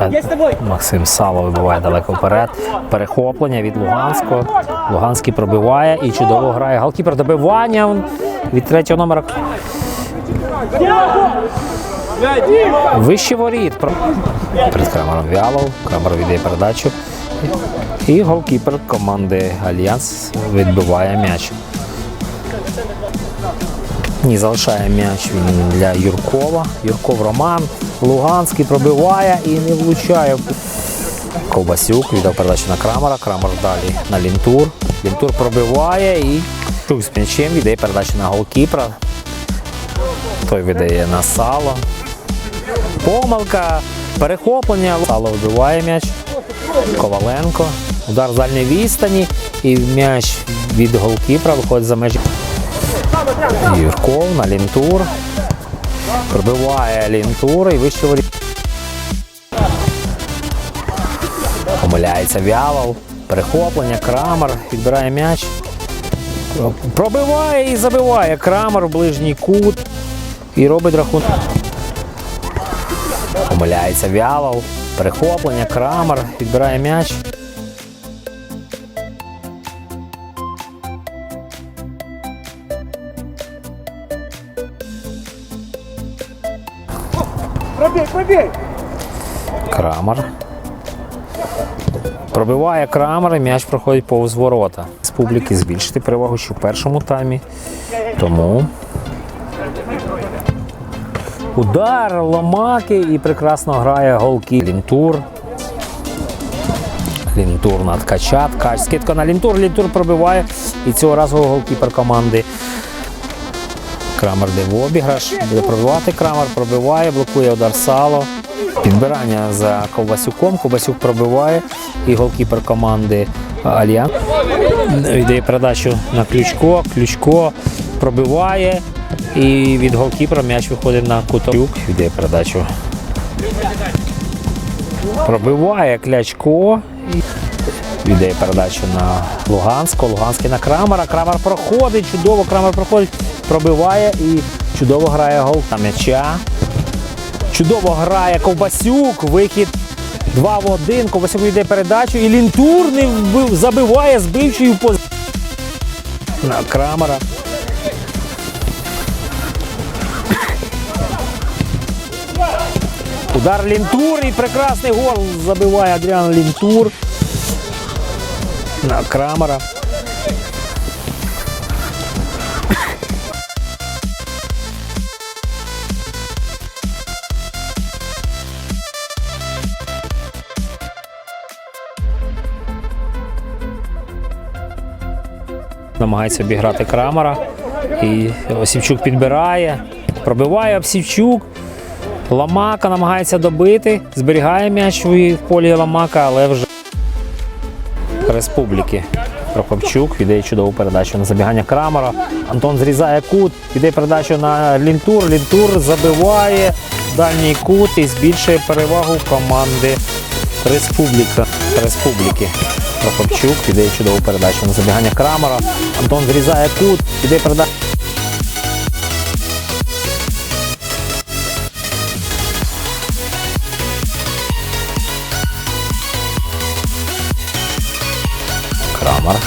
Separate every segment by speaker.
Speaker 1: атака. Максим Сало вибиває далеко вперед. Перехоплення від Луганського. Луганський пробиває і чудово грає. Галкіпер добивання від третього номера. Вище воріт. Перед Крамером Вялов. Крамер віддає передачу. І голкіпер команди Альянс відбиває м'яч. Ні, залишає м'яч для Юркова. Юрков Роман. Луганський пробиває і не влучає. Ковбасюк віддав передачу на Крамера. Крамер далі на Лінтур. Лінтур пробиває і Чук з м'ячем віддає передачу на голкіпера. Той видає на сало. Помилка. Перехоплення. Сало вибиває м'яч. Коваленко. Удар з дальньої відстані. І м'яч від голкіпера виходить за межі. Юрков на лінтур. Пробиває лінтур і вище воріт. Помиляється Вялов. Перехоплення. Крамер відбирає м'яч. Пробиває і забиває. Крамер в ближній кут. І робить рахунок. Помиляється Вялов. Перехоплення. Крамер відбирає м'яч.
Speaker 2: Пробей, пробей!
Speaker 1: Крамер. Пробиває Крамер і м'яч проходить повз ворота. З публіки збільшити перевагу ще в першому таймі. Тому удар Ломаки і прекрасно грає голки. Лінтур. Лінтур на ткача. Ткач. Скидка на лінтур. Лінтур пробиває. І цього разу голкіпер команди. Крамер йде в обіграш. Буде пробивати Крамер, пробиває, блокує удар сало. Підбирання за Ковбасюком. Ковбасюк пробиває. І голкіпер команди Альян. Йде передачу на Ключко. Ключко пробиває. І від голкіпера м'яч виходить на куток. Йде передачу. Пробиває Клячко. Віддає передачу на Луганського. Луганський на Крамера. Крамер проходить, чудово, Крамер проходить, пробиває і чудово грає гол на м'яча. Чудово грає Ковбасюк. Вихід 2 в 1. Ковбасюк віддає передачу. І Лінтур не забиває збивчою поз... на Крамера. Удар Лінтур і прекрасний гол забиває Адріан Лінтур на Крамера. Намагається обіграти Крамера. І Осівчук підбирає, пробиває Осівчук. Ламака намагається добити, зберігає м'яч в полі Ламака, але вже республіки. Прокопчук віддає чудову передачу на забігання Крамера. Антон зрізає кут, іде передачу на Лінтур. Лінтур забиває дальній кут і збільшує перевагу команди Республіка. Республіки. Прокопчук віддає чудову передачу на забігання Крамера. Антон зрізає кут, іде передачу. Крамер.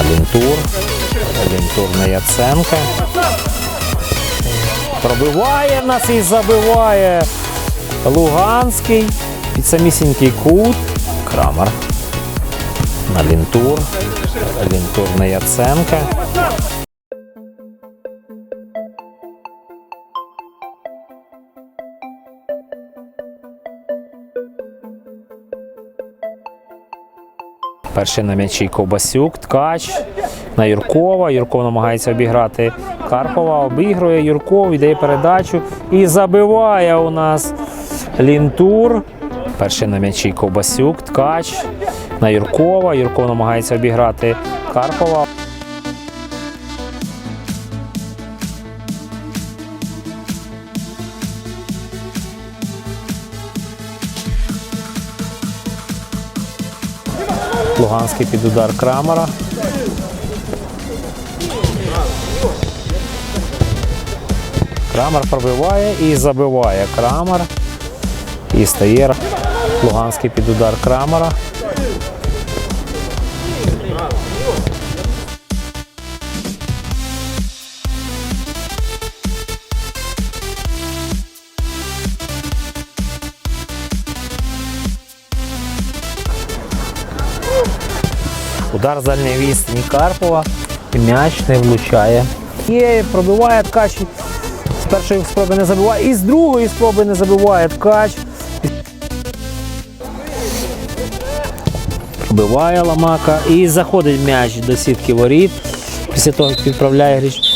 Speaker 1: Алінтур. Лінтур. Лінтур на Яценка. Пробиває нас і забиває Луганський. Під самісінький кут. Крамер. Алінтур. Алінтурна Лінтур на Яценка. Перший на м'ячі Ковбасюк, Ткач на Юркова. Юрков намагається обіграти Карпова. Обігрує Юрков, йде передачу і забиває у нас Лінтур. Перший на м'ячі Ковбасюк, Ткач на Юркова. Юрков намагається обіграти Карпова. Луганський під удар Крамера. Крамер пробиває і забиває Крамер. І стає Луганський під удар Крамера. Удар з дальньої відстані Карпова. М'яч не влучає. Є, пробиває ткач. З першої спроби не забиває. І з другої спроби не забиває ткач. Пробиває ламака. І заходить м'яч до сітки воріт. Після того, як відправляє гріч.